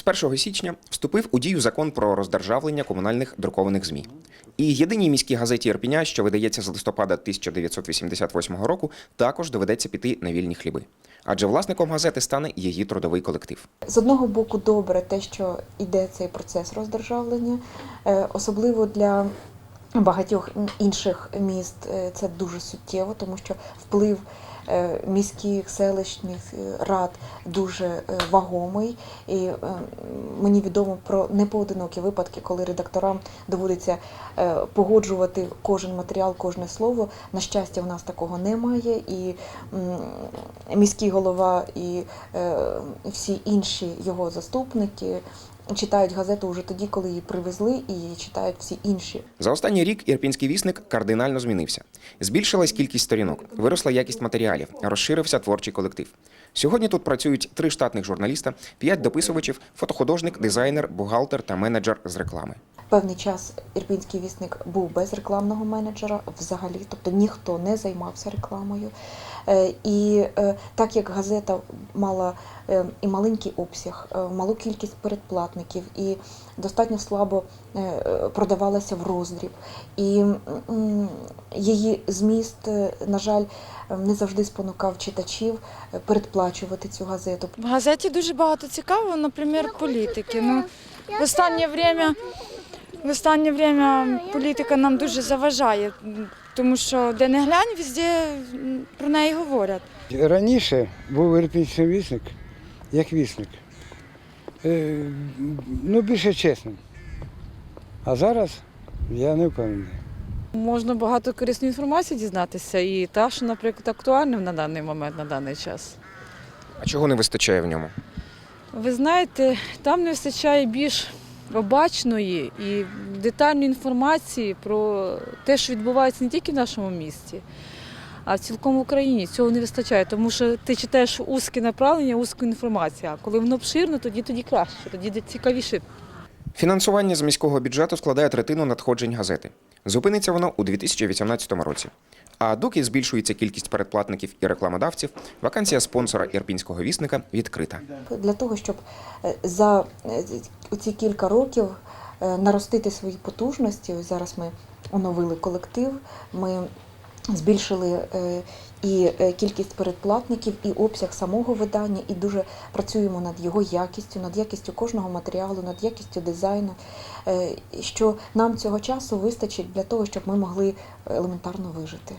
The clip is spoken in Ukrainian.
З 1 січня вступив у дію закон про роздержавлення комунальних друкованих ЗМІ. І єдиній міській газеті Ірпіня, що видається з листопада 1988 року, також доведеться піти на вільні хліби. Адже власником газети стане її трудовий колектив. З одного боку, добре те, що йде цей процес роздержавлення, е, особливо для багатьох інших міст е, це дуже суттєво, тому що вплив міських селищних е, рад дуже е, вагомий. І е, мені відомо про непоодинокі випадки, коли редакторам доводиться е, погоджувати кожен матеріал, кожне слово. На щастя, в нас такого немає. І міський голова і е, всі інші його заступники читають газету вже тоді, коли її привезли, і читають всі інші. За останній рік ірпінський вісник кардинально змінився. Збільшилась кількість сторінок, виросла якість матеріалів, розширився творчий колектив. Сьогодні тут працюють три штатних журналіста, п'ять дописувачів, фотохудожник, дизайнер, бухгалтер та менеджер з реклами. Певний час ірпінський вісник був без рекламного менеджера взагалі, тобто ніхто не займався рекламою. Е, І е, так як газета мала е, і маленький обсяг, малу кількість передплатників, і достатньо слабо продавалася в роздріб, і її зміст, на жаль, не завжди спонукав читачів передплачувати цю газету. В газеті дуже багато цікавого, наприклад, політики. Ну, в останнє время, в останнє время політика нам дуже заважає, тому що де не глянь, везде про неї говорять. Раніше був ірпінський вісник, як вісник. Е, ну, більше чесним. А зараз я не впевнений. Можна багато корисної інформації дізнатися, і та, що, наприклад, актуальним на даний момент, на даний час. А чого не вистачає в ньому? Ви знаєте, там не вистачає більш обачної і детальної інформації про те, що відбувається не тільки в нашому місті, а в цілком Україні. Цього не вистачає, тому що ти читаєш узке направлення, узку інформацію. А коли воно обширно, тоді тоді краще, тоді цікавіше Фінансування з міського бюджету складає третину надходжень газети. Зупиниться воно у 2018 році. А доки збільшується кількість передплатників і рекламодавців, вакансія спонсора ірпінського вісника відкрита. для того, щоб е, за е, ці кілька років е, наростити свої потужності. Зараз ми оновили колектив, ми збільшили е, і е, кількість передплатників, і обсяг самого видання, і дуже працюємо над його якістю, над якістю кожного матеріалу, над якістю дизайну. е, Що нам цього часу вистачить для того, щоб ми могли елементарно вижити.